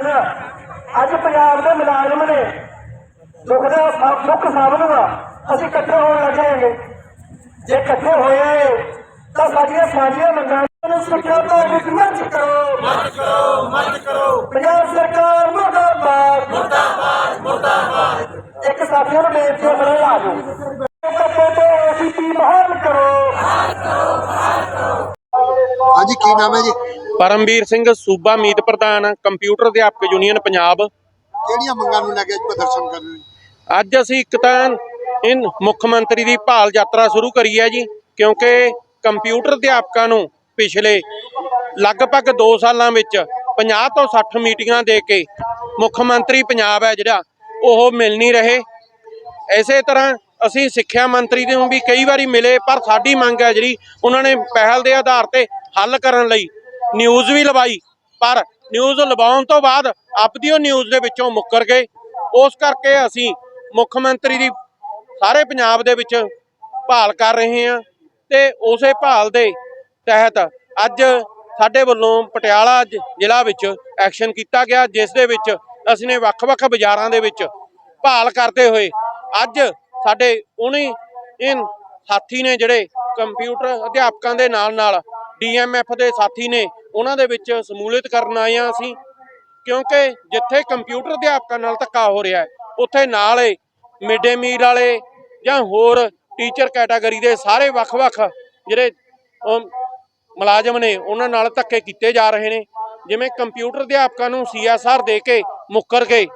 ਅੱਜ ਪੰਜਾਬ ਦੇ ਮੁਲਾਜ਼ਮ ਨੇ ਦੁੱਖ ਦਾ ਦੁੱਖ ਸਾਂਭਣਗਾ ਅਸੀਂ ਇਕੱਠੇ ਹੋਣ ਲੱਗਾਂਗੇ ਜੇ ਇਕੱਠੇ ਹੋਏ ਤਾਂ ਸਾਡੀਆਂ ਸਾਂਝੀਆਂ ਮੰਗਾਂ ਨੂੰ ਸਿੱਖਿਆ ਭਾਰਤ ਮੰਚ ਕਰੋ। ਮੰਚ ਕਰੋ ਮੰਚ ਕਰੋ। ਪੰਜਾਬ ਸਰਕਾਰ ਮੁਰਦਾਬਾਦ। ਮੁਰਦਾਬਾਦ ਮੁਰਦਾਬਾਦ। ਇੱਕ ਸਾਥੀਆਂ ਨੂੰ ਬੇਨਤੀ ਜਾਓ ਕੱਟੇ ਤੇ ਓਸੀਪੀ ਬਹਾਲ ਕਰੋ। ਹਾਂਜੀ ਕੀ ਨਾਮ ਹੈ ਜੀ? ਪਰਮਵੀਰ ਸਿੰਘ ਸੂਬਾ ਮੀਤ ਪ੍ਰਧਾਨ ਕੰਪਿਊਟਰ ਅਧਿਆਪਕ ਯੂਨੀਅਨ ਪੰਜਾਬ। ਕਿਹੜੀਆਂ ਮੰਗਾਂ ਨੂੰ ਲੈ ਕੇ ਅੱਜ ਪ੍ਰਦਰਸ਼ਨ ਕਰ ਰਹੇ ਹੋ? ਅੱਜ ਅਸੀਂ ਇੱਕ ਤਾਂ ਇਨ ਮੁੱਖ ਮੰਤਰੀ ਦੀ ਭਾਲ ਯਾਤਰਾ ਸ਼ੁਰੂ ਕਰੀ ਹੈ ਜੀ ਕਿਉਂਕਿ ਕੰਪਿਊਟਰ ਅਧਿਆਪਕਾਂ ਨੂੰ ਪਿਛਲੇ ਲਗਭਗ 2 ਸਾਲਾਂ ਵਿੱਚ 50 ਤੋਂ 60 ਮੀਟਿੰਗਾਂ ਦੇ ਕੇ ਮੁੱਖ ਮੰਤਰੀ ਪੰਜਾਬ ਹੈ ਜਿਹੜਾ ਉਹ ਮਿਲ ਨਹੀਂ ਰਹੇ। ਇਸੇ ਤਰ੍ਹਾਂ ਅਸੀਂ ਸਿੱਖਿਆ ਮੰਤਰੀ ਨੂੰ ਵੀ ਕਈ ਵਾਰੀ ਮਿਲੇ ਪਰ ਸਾਡੀ ਮੰਗ ਹੈ ਜਿਹੜੀ ਉਹਨਾਂ ਨੇ ਪਹਿਲ ਦੇ ਆਧਾਰ ਤੇ ਹੱਲ ਕਰਨ ਲਈ ਨਿਊਜ਼ ਵੀ ਲਵਾਈ, ਪਰ ਨਿਊਜ਼ ਲਵਾਉਣ ਤੋਂ ਬਾਅਦ ਆਪਦੀ ਉਹ ਨਿਊਜ਼ ਦੇ ਵਿੱਚੋਂ ਮੁੱਕਰ ਗਏ। ਉਸ ਕਰਕੇ ਅਸੀਂ ਮੁੱਖ ਮੰਤਰੀ ਦੀ ਸਾਰੇ ਪੰਜਾਬ ਦੇ ਵਿੱਚ ਭਾਲ ਕਰ ਰਹੇ ਹਾਂ ਤੇ ਉਸੇ ਭਾਲ ਦੇ ਤਹਿਤ ਅੱਜ ਸਾਡੇ ਵੱਲੋਂ ਪਟਿਆਲਾ ਜ਼ਿਲ੍ਹਾ ਵਿੱਚ ਐਕਸ਼ਨ ਕੀਤਾ ਗਿਆ, ਜਿਸ ਦੇ ਵਿੱਚ ਅਸੀਂ ਨੇ ਵੱਖ-ਵੱਖ ਬਾਜ਼ਾਰਾਂ ਦੇ ਵਿੱਚ ਭਾਲ ਕਰਦੇ ਹੋਏ ਅੱਜ ਸਾਡੇ ਉਹਨੇ ਇਹ ਸਾਥੀ ਨੇ ਜਿਹੜੇ ਕੰਪਿਊਟਰ ਅਧਿਆਪਕਾਂ ਦੇ ਨਾਲ ਨਾਲ ਡੀਐਮਐਫ ਦੇ ਸਾਥੀ ਨੇ ਉਹਨਾਂ ਦੇ ਵਿੱਚ ਸਮੂਲਿਤ ਕਰਨ ਆਏ ਹਾਂ ਅਸੀਂ, ਕਿਉਂਕਿ ਜਿੱਥੇ ਕੰਪਿਊਟਰ ਅਧਿਆਪਕਾਂ ਨਾਲ ਧੱਕਾ ਹੋ ਰਿਹਾ ਹੈ, ਉੱਥੇ ਨਾਲ ਹੀ ਮਿਡੇ ਮੀਲ ਵਾਲੇ ਜਾਂ ਹੋਰ ਟੀਚਰ ਕੈਟਾਗਰੀ ਦੇ ਸਾਰੇ ਵੱਖ-ਵੱਖ ਜਿਹੜੇ ਮੁਲਾਜ਼ਮ ਨੇ ਉਹਨਾਂ ਨਾਲ ਧੱਕੇ ਕੀਤੇ ਜਾ ਰਹੇ ਨੇ, ਜਿਵੇਂ ਕੰਪਿਊਟਰ ਅਧਿਆਪਕਾਂ ਨੂੰ ਸੀਐਸਆਰ ਦੇ ਕੇ ਮੁੱਕਰ ਗਏ,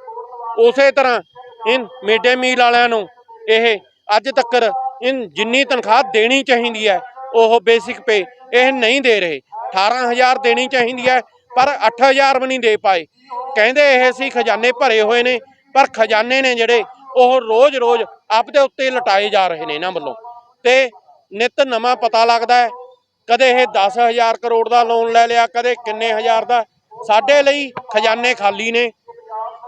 ਉਸੇ ਤਰ੍ਹਾਂ ਇਨ ਮਿਡੇ ਮੀਲ ਵਾਲਿਆਂ ਨੂੰ ਇਹ ਅੱਜ ਤੱਕ ਇਨ ਜਿੰਨੀ ਤਨਖਾਹ ਦੇਣੀ ਚਾਹੀਦੀ ਹੈ, ਉਹ ਬੇਸਿਕ ਪੇ ਇਹ ਨਹੀਂ ਦੇ ਰਹੇ। 18000 ਦੇਣੀ ਚਾਹੀਦੀ ਹੈ, ਪਰ 8000 ਵੀ ਨਹੀਂ ਦੇ ਪਾਏ। ਕਹਿੰਦੇ ਇਹ ਸੀ ਖਜ਼ਾਨੇ ਭਰੇ ਹੋਏ ਨੇ, ਪਰ ਖਜ਼ਾਨੇ ਨੇ ਜਿਹੜੇ, ਉਹ ਰੋਜ਼-ਰੋਜ਼ ਆਪਦੇ ਉੱਤੇ ਲਟਾਏ ਜਾ ਰਹੇ ਨੇ ਇਹਨਾਂ ਵੱਲੋਂ। ਤੇ ਨਿਤ ਨਵਾਂ ਪਤਾ ਲੱਗਦਾ ਹੈ, ਕਦੇ ਇਹ 10000 ਕਰੋੜ ਦਾ ਲੋਨ ਲੈ ਲਿਆ, ਕਦੇ ਕਿੰਨੇ ਹਜ਼ਾਰ ਦਾ। ਸਾਡੇ ਲਈ ਖਜ਼ਾਨੇ ਖਾਲੀ ਨੇ,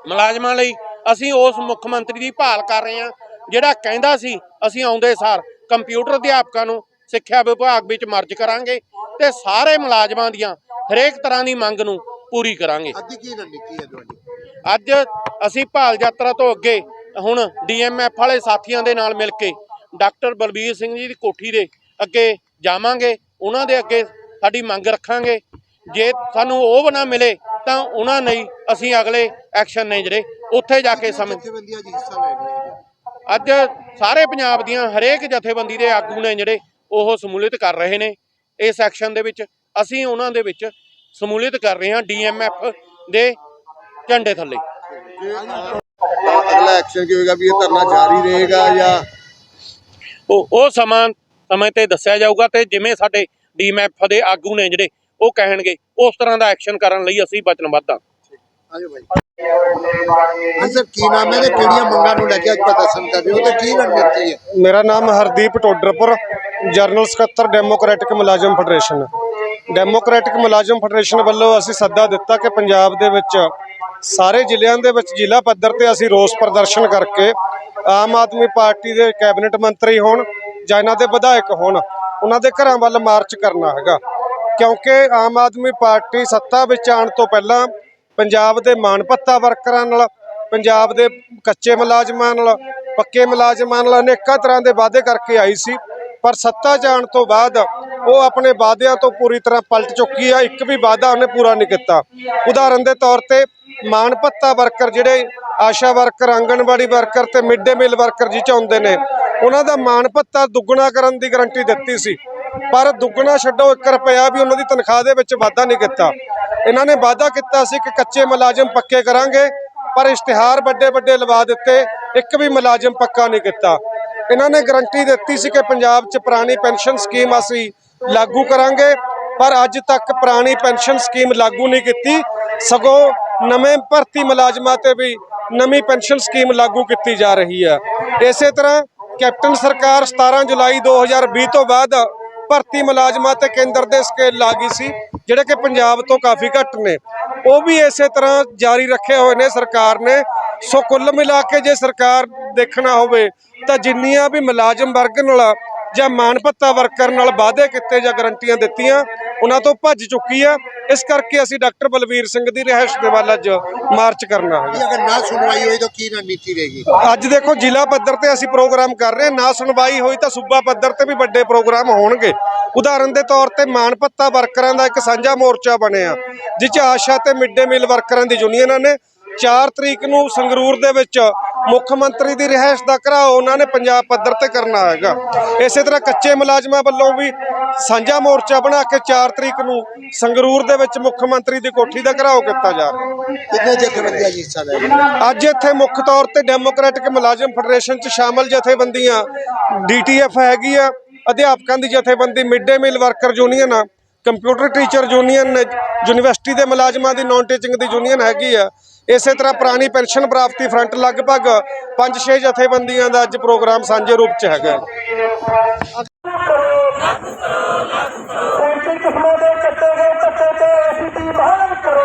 ਮੁਲਾਜ਼ਮਾਂ ਲਈ। ਅਸੀਂ ਉਸ ਮੁੱਖ ਮੰਤਰੀ ਦੀ ਭਾਲ ਕਰ ਰਹੇ ਹਾਂ, ਜਿਹੜਾ ਕਹਿੰਦਾ ਸੀ, ਅਸੀਂ ਆਉਂਦੇ ਸਾਰ ਕੰਪਿਊਟਰ ਅਧਿਆਪਕਾਂ ਨੂੰ ਸਿੱਖਿਆ ਵਿਭਾਗ ਵਿੱਚ ਮਰਜ ਕਰਾਂਗੇ। ਤੇ ਸਾਰੇ ਮੁਲਾਜ਼ਮਾਂ ਦੀਆਂ ਹਰੇਕ ਤਰ੍ਹਾਂ ਦੀ ਮੰਗ ਨੂੰ ਪੂਰੀ ਕਰਾਂਗੇ। ਅੱਜ ਕੀ ਰਣਨੀਤੀ ਹੈ ਤੁਹਾਡੀ? ਅੱਜ ਅਸੀਂ ਭਾਲ ਯਾਤਰਾ ਤੋਂ ਅੱਗੇ ਹੁਣ ਡੀਐਮਐਫ ਵਾਲੇ ਸਾਥੀਆਂ ਦੇ ਨਾਲ ਮਿਲ ਕੇ ਡਾਕਟਰ ਬਲਬੀਰ ਸਿੰਘ ਜੀ ਦੀ ਕੋਠੀ ਦੇ ਅੱਗੇ ਜਾਵਾਂਗੇ ਉਹਨਾਂ ਦੇ ਅੱਗੇ ਸਾਡੀ ਮੰਗ ਰੱਖਾਂਗੇ। ਜੇ ਸਾਨੂੰ ਉਹ ਨਾ ਮਿਲੇ ਤਾਂ ਉਹਨਾਂ ਲਈ ਅਸੀਂ ਅਗਲੇ ਐਕਸ਼ਨ ਨੇ ਜਿਹੜੇ ਉੱਥੇ ਜਾ ਕੇ ਸਮਝ ਅੱਜ ਸਾਰੇ ਪੰਜਾਬ ਦੀਆਂ ਹਰੇਕ ਜਥੇਬੰਦੀ ਦੇ ਆਗੂ ਨੇ ਜਿਹੜੇ ਉਹ ਸਮੂਲਿਤ ਕਰ ਰਹੇ ਨੇ। ਇਸ ਐਕਸ਼ਨ ਦੇ ਵਿੱਚ ਅਸੀਂ ਉਹਨਾਂ ਦੇ ਵਿੱਚ ਸਮੂਲਿਤ ਕਰ ਰਹੇ ਹਾਂ ਡੀਐਮਐਫ ਦੇ ਝੰਡੇ ਥੱਲੇ। ਤਾਂ ਅਗਲਾ ਐਕਸ਼ਨ ਕੀ ਹੋਏਗਾ ਵੀ ਇਹ ਧਰਨਾ ਜਾਰੀ ਰਹੇਗਾ ਜਾਂ ਉਹ ਉਹ ਸਮਾਂ ਸਮੇਂ ਤੇ ਦੱਸਿਆ ਜਾਊਗਾ ਤੇ ਜਿਵੇਂ ਸਾਡੇ ਡੀਐਮਐਫ ਦੇ ਆਗੂ ਨੇ ਜਿਹੜੇ ਉਹ ਕਹਿਣਗੇ ਉਸ ਤਰ੍ਹਾਂ ਦਾ ਐਕਸ਼ਨ ਕਰਨ ਲਈ ਅਸੀਂ ਵਚਨਬੱਧ ਹਾਂ। ਆਜੋ ਭਾਈ ਸਰ ਕੀ ਨਾਮ ਹੈ ਤੇ ਕਿਹੜੀਆਂ ਮੰਗਾਂ ਨੂੰ ਲੈ ਕੇ ਅੱਜ ਪ੍ਰਦਰਸ਼ਨ ਕਰ ਰਹੇ ਹੋ ਤੇ ਕੀ ਰਣਨੀਤੀ ਹੈ? ਮੇਰਾ ਨਾਮ ਹਰਦੀਪ ਟੋਡਰਪੁਰ। ਜਰਨਲ ਸਕੱਤਰ ਡੈਮੋਕ੍ਰੈਟਿਕ ਮੁਲਾਜ਼ਮ ਫੈਡਰੇਸ਼ਨ ਡੈਮੋਕ੍ਰੈਟਿਕ ਮੁਲਾਜ਼ਮ ਫੈਡਰੇਸ਼ਨ ਵੱਲੋਂ ਅਸੀਂ ਸੱਦਾ ਦਿੱਤਾ ਕਿ ਪੰਜਾਬ ਦੇ ਵਿੱਚ ਸਾਰੇ ਜ਼ਿਲ੍ਹਿਆਂ ਦੇ ਵਿੱਚ ਜ਼ਿਲ੍ਹਾ ਪੱਧਰ ਤੇ ਅਸੀਂ ਰੋਸ ਪ੍ਰਦਰਸ਼ਨ ਕਰਕੇ ਆਮ ਆਦਮੀ ਪਾਰਟੀ ਦੇ ਕੈਬਨਿਟ ਮੰਤਰੀ ਹੋਣ ਜਾਂ ਇਹਨਾਂ ਦੇ ਵਿਧਾਇਕ ਹੋਣ, ਉਹਨਾਂ ਦੇ ਘਰਾਂ ਵੱਲ ਮਾਰਚ ਕਰਨਾ ਹੈਗਾ। ਕਿਉਂਕਿ ਆਮ ਆਦਮੀ ਪਾਰਟੀ ਸੱਤਾ ਵਿੱਚ ਆਉਣ ਤੋਂ ਪਹਿਲਾਂ ਪੰਜਾਬ ਦੇ ਮਾਣ ਵਰਕਰਾਂ ਨਾਲ, ਪੰਜਾਬ ਦੇ ਕੱਚੇ ਮੁਲਾਜ਼ਮਾਂ ਨਾਲ, ਪੱਕੇ ਮੁਲਾਜ਼ਮਾਂ ਨਾਲ ਅਨੇਕਾਂ ਤਰ੍ਹਾਂ ਦੇ ਵਾਅਦੇ ਕਰਕੇ ਆਈ ਸੀ। ਪਰ ਸੱਤਾ ਜਾਣ ਤੋਂ ਬਾਅਦ ਉਹ ਆਪਣੇ ਵਾਅਦਿਆਂ ਤੋਂ ਪੂਰੀ ਤਰ੍ਹਾਂ ਪਲਟ ਚੁੱਕੀ ਆ, ਇੱਕ ਵੀ ਵਾਅਦਾ ਉਹਨੇ ਪੂਰਾ ਨਹੀਂ ਕੀਤਾ। ਉਦਾਹਰਨ ਦੇ ਤੌਰ ਤੇ ਮਾਣ ਭੱਤਾ ਵਰਕਰ ਜਿਹੜੇ ਆਸ਼ਾ ਵਰਕਰ, ਆਂਗਣਵਾੜੀ ਵਰਕਰ ਤੇ ਮਿਡ ਡੇ ਮੀਲ ਵਰਕਰ ਜੀ ਚਾਹੁੰਦੇ ਨੇ, ਉਹਨਾਂ ਦਾ ਮਾਣ ਭੱਤਾ ਦੁੱਗਣਾ ਕਰਨ ਦੀ ਗਾਰੰਟੀ ਦਿੱਤੀ ਸੀ। ਪਰ ਦੁੱਗਣਾ ਛੱਡੋ 1 ਰੁਪਿਆ ਵੀ ਉਹਨਾਂ ਦੀ ਤਨਖਾਹ ਦੇ ਵਿੱਚ ਵਾਧਾ ਨਹੀਂ ਕੀਤਾ। ਇਹਨਾਂ ਨੇ ਵਾਅਦਾ ਕੀਤਾ ਸੀ ਕਿ ਕੱਚੇ ਮੁਲਾਜ਼ਮ ਪੱਕੇ ਕਰਾਂਗੇ, ਪਰ ਇਸ਼ਤਿਹਾਰ ਵੱਡੇ ਵੱਡੇ ਲਵਾ ਦਿੱਤੇ, ਇੱਕ ਵੀ ਮੁਲਾਜ਼ਮ ਪੱਕਾ ਨਹੀਂ ਕੀਤਾ। ਇਹਨਾਂ ਨੇ ਗਰੰਟੀ ਦਿੱਤੀ ਸੀ ਕਿ ਪੰਜਾਬ 'ਚ ਪੁਰਾਣੀ ਪੈਨਸ਼ਨ ਸਕੀਮ ਅਸੀਂ ਲਾਗੂ ਕਰਾਂਗੇ, ਪਰ ਅੱਜ ਤੱਕ ਪੁਰਾਣੀ ਪੈਨਸ਼ਨ ਸਕੀਮ ਲਾਗੂ ਨਹੀਂ ਕੀਤੀ। ਸਗੋਂ ਨਵੇਂ ਭਰਤੀ ਮੁਲਾਜ਼ਮਾਂ ਤੇ ਵੀ ਨਵੀਂ ਪੈਨਸ਼ਨ ਸਕੀਮ ਲਾਗੂ ਕੀਤੀ ਜਾ ਰਹੀ ਹੈ। ਇਸੇ ਤਰ੍ਹਾਂ ਕੈਪਟਨ ਸਰਕਾਰ 17 ਜੁਲਾਈ 2020 ਤੋਂ ਬਾਅਦ ਭਰਤੀ ਮੁਲਾਜ਼ਮਾਂ ਤੇ ਕੇਂਦਰ ਦੇ ਸਕੇਲ ਲਾਗੀ ਸੀ, ਜਿਹੜੇ ਕਿ ਪੰਜਾਬ ਤੋਂ ਕਾਫੀ ਘੱਟ ਨੇ। ਉਹ ਵੀ ਇਸੇ ਤਰ੍ਹਾਂ ਜਾਰੀ ਰੱਖੇ ਹੋਏ ਨੇ ਸਰਕਾਰ ਨੇ। ਸੋ ਕੁੱਲ ਮਿਲਾ ਕੇ ਜੇ ਸਰਕਾਰ ਦੇਖਣਾ ਹੋਵੇ ਤਾਂ ਜਿੰਨੀਆਂ ਵੀ ਮੁਲਾਜ਼ਮ ਵਰਗ ਨਾਲ ਜਾਂ ਮਾਣ ਭੱਤਾ ਵਰਕਰ ਨਾਲ ਵਾਅਦੇ ਕੀਤੇ ਜਾਂ ਗਰੰਟੀਆਂ ਦਿੱਤੀਆਂ ਉਹਨਾਂ ਤੋਂ ਭੱਜ ਚੁੱਕੀ ਆ। ਇਸ ਕਰਕੇ ਅਸੀਂ ਡਾਕਟਰ ਬਲਵੀਰ ਸਿੰਘ ਦੀ ਰਿਹਾਇਸ਼ ਦੇ ਵੱਲ ਅੱਜ ਮਾਰਚ ਕਰਨਾ ਹੈ ਅਗਰ ਨਾ ਸੁਣਵਾਈ ਹੋਈ ਤਾਂ ਕੀ ਰਣਨੀਤੀ ਰਹੇਗੀ? ਅੱਜ ਦੇਖੋ ਜ਼ਿਲ੍ਹਾ ਪੱਧਰ ਤੇ ਅਸੀਂ ਪ੍ਰੋਗਰਾਮ ਕਰ ਰਹੇ ਹਾਂ। ਨਾ ਸੁਣਵਾਈ ਹੋਈ ਤਾਂ ਸੂਬਾ ਪੱਧਰ ਤੇ ਵੀ ਵੱਡੇ ਪ੍ਰੋਗਰਾਮ ਹੋਣਗੇ। ਉਦਾਹਰਨ ਦੇ ਤੌਰ ਤੇ ਮਾਣ ਭੱਤਾ ਵਰਕਰਾਂ ਦਾ ਇੱਕ ਸਾਂਝਾ ਮੋਰਚਾ ਬਣਿਆ ਜਿਸ 'ਚ ਆਸ਼ਾ ਤੇ ਮਿਡ ਡੇ ਮੀਲ ਵਰਕਰਾਂ ਦੀ ਯੂਨੀਅਨਾਂ ਨੇ। 4 ਤਰੀਕ ਨੂੰ ਸੰਗਰੂਰ ਦੇ ਵਿੱਚ ਮੁੱਖ ਮੰਤਰੀ ਦੀ ਰਿਹਾਇਸ਼ ਦਾ ਘਰਾਓ ਉਹਨਾਂ ਨੇ ਪੰਜਾਬ ਪੱਧਰ ਤੇ ਕਰਨਾ ਹੈਗਾ। ਇਸੇ ਤਰ੍ਹਾਂ ਕੱਚੇ ਮੁਲਾਜ਼ਮਾਂ ਵੱਲੋਂ ਵੀ ਸਾਂਝਾ ਮੋਰਚਾ ਬਣਾ ਕੇ 4 ਤਰੀਕ ਨੂੰ ਸੰਗਰੂਰ ਦੇ ਵਿੱਚ ਮੁੱਖ ਮੰਤਰੀ ਦੀ ਕੋਠੀ ਦਾ ਘਰਾਓ ਕੀਤਾ ਜਾ ਰਿਹਾ। ਕਿੰਨੇ ਜਥੇਬੰਦੀਆਂ ਜੀ ਹਿੱਸਾ ਲੈ ਰਹੀਆਂ? ਅੱਜ ਇੱਥੇ ਮੁੱਖ ਤੌਰ ਤੇ ਡੈਮੋਕ੍ਰੈਟਿਕ ਮੁਲਾਜ਼ਮ ਫੈਡਰੇਸ਼ਨ ਚ ਸ਼ਾਮਲ ਜਥੇਬੰਦੀਆਂ ਡੀਟੀਐਫ ਹੈਗੀ ਆ ਅਧਿਆਪਕਾਂ ਦੀ ਜਥੇਬੰਦੀ mid day meal worker union computer teacher union university ਦੇ ਮੁਲਾਜ਼ਮਾਂ ਦੀ ਨਾਨ ਟੀਚਿੰਗ ਦੀ ਯੂਨੀਅਨ ਹੈਗੀ ਆ। ਇਸੇ ਤਰ੍ਹਾਂ ਪੁਰਾਣੀ ਪੈਨਸ਼ਨ ਪ੍ਰਾਪਤੀ ਫਰੰਟ ਲਗਭਗ 5-6 ਜਥੇਬੰਦੀਆਂ ਦਾ ਅੱਜ ਪ੍ਰੋਗਰਾਮ ਸਾਂਝੇ ਰੂਪ ਚ ਹੈਗਾ। ਕਿਸਮਾਂ ਦੇ ਕੱਟੇ ਗਏ ਕੱਟੇ ਤੇ ਐਸਟੀ ਬਹਾਲ ਕਰੋ